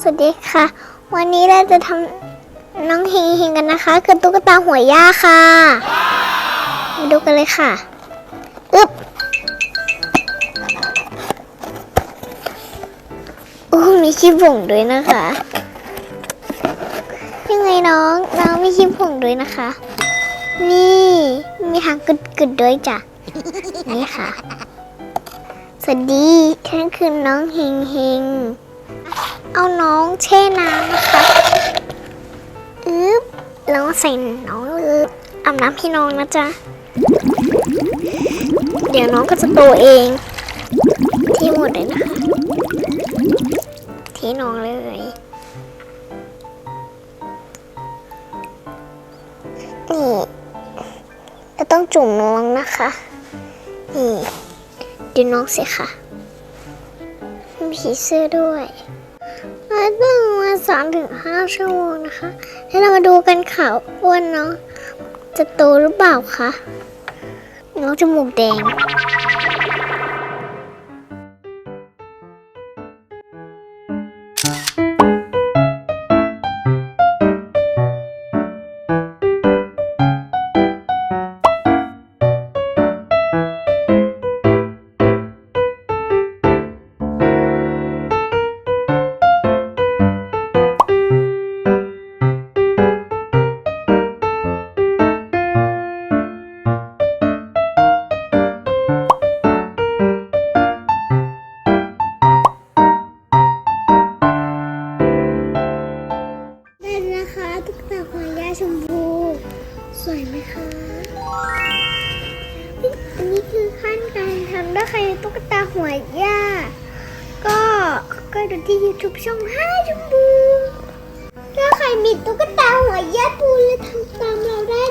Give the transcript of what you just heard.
สวัสดีค่ะ วันนี้เราจะทำน้องเฮงเฮงกันนะคะคือตุ๊กตาหัวย่าค่ะ มาดูกันเลยค่ะอึ๊บโอ้มีขี้ผงด้วยนะคะ ยังไงน้องน้องมีขี้ผงด้วยนะคะ นี่มีหางกึดกึดๆด้วยจ้ะ นี่ค่ะ สวัสดีฉันคือน้องเฮงเฮงเอาน้องแช่น้ำนะคะอึ๊บแล้วใส่น้องอึ๊บอาบน้ำให้น้องนะจ๊ะ เดี๋ยวน้องก็จะโตเอง ที่หมดเลยนะคะ ที่น้องเลยนี่เราต้องจุ่มน้องนะคะ นี่ ดูน้องสิค่ะมีผีเสื้อด้วยมาต้องมาสามถึงห้าชั่วโมงนะคะ แล้วเรามาดูกันค่ะว่าน้องจะโตหรือเปล่าคะน้องจมูกแดง ชมพู สวยไหมคะ อันนี้คือขั้นการทำด้วยใครตุ๊กตาหัวย่า ก็ก็ดูที่ YouTube ช่องห้าชมพู ถ้าใครมีตุ๊กตาหัวย่าปูแลยทำตามเราได้